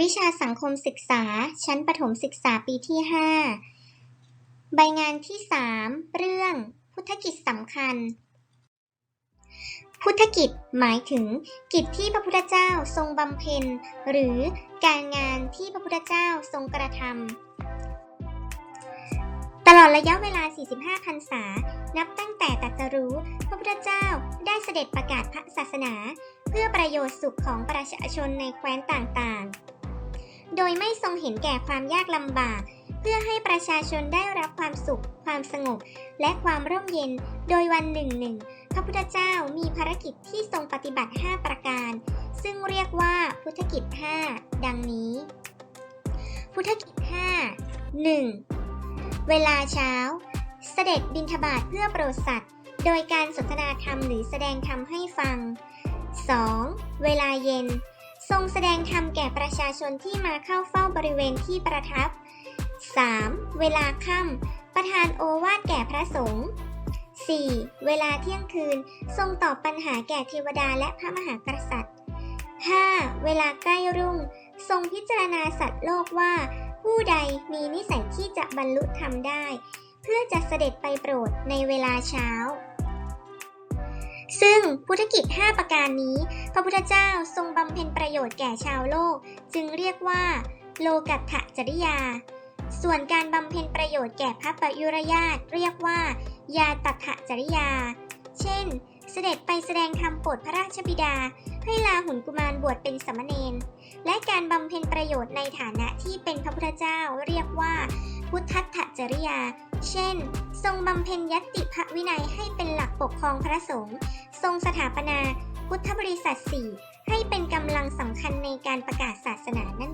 วิชาสังคมศึกษา ชั้นประถมศึกษาปีที่ 5 ใบงานที่ 3 เรื่อง พุทธกิจสำคัญ พุทธกิจหมายถึง กิจที่พระพุทธเจ้าทรงบำเพ็ญ หรือการงานที่พระพุทธเจ้าทรงกระทำตลอดระยะเวลา 45 พรรษา นับตั้งแต่ตัสรู้ พระพุทธเจ้าได้เสด็จประกาศพระศาสนา เพื่อประโยชน์สุขของประชาชนในแคว้นต่างๆ โดยไม่ทรงเห็นแก่ความยากลำบาก เพื่อให้ประชาชนได้รับความสุข ความสงบ และความร่มเย็น โดยวันหนึ่งหนึ่งพระพุทธเจ้ามีภารกิจที่ทรงปฏิบัติ 5 ประการ ซึ่งเรียกว่าพุทธกิจ 5 ดังนี้ พุทธกิจ 5 1. เวลาเช้า เสด็จบิณฑบาตเพื่อโปรดสัตว์ โดยการสนทนาธรรมหรือแสดงธรรมให้ฟัง 2. เวลาเย็น ทรงแสดงธรรมแก่ประชาชนที่มาเข้าเฝ้าบริเวณที่ประทับ 3. เวลาค่ำประทานโอวาทแก่พระสงฆ์ 4. เวลาเที่ยงคืน ทรงตอบปัญหาแก่เทวดาและพระมหากษัตริย์ 5. เวลาใกล้รุ่ง ทรงพิจารณาสัตว์โลกว่า ผู้ใดมีนิสัยที่จะบรรลุธรรมได้ เพื่อจะเสด็จไปโปรดในเวลาเช้า ซึ่งพุทธกิจ 5 ประการนี้ พระพุทธเจ้าทรงบำเพ็ญป ยชน์แก่ชาวโลก จึงเรียกว่า โลกัตถจริยา ส่วนการบำเพ็ญประโยชน์แก่พระประยุรญาตเรียกว่า ยาตัถจริยา เช่น เสด็จไปแสดงธรรมโปรดพระราชบิดา ให้ลาหุนกุมารบวชเป็นสามเณร และการบำเพ็ญประโยชน์ในฐานะที่เป็นพระพุทธเจ้าเรียกว่า พุทธัตถจริยา เช่น ทรงบำเพ็ญยตติพระวินัยให้เป็นหลักปกครองพระสงฆ์ ทรงสถาปนาพุทธบริษัทสี่ ให้เป็นกำลังสำคัญในการประกาศศาสนานั่น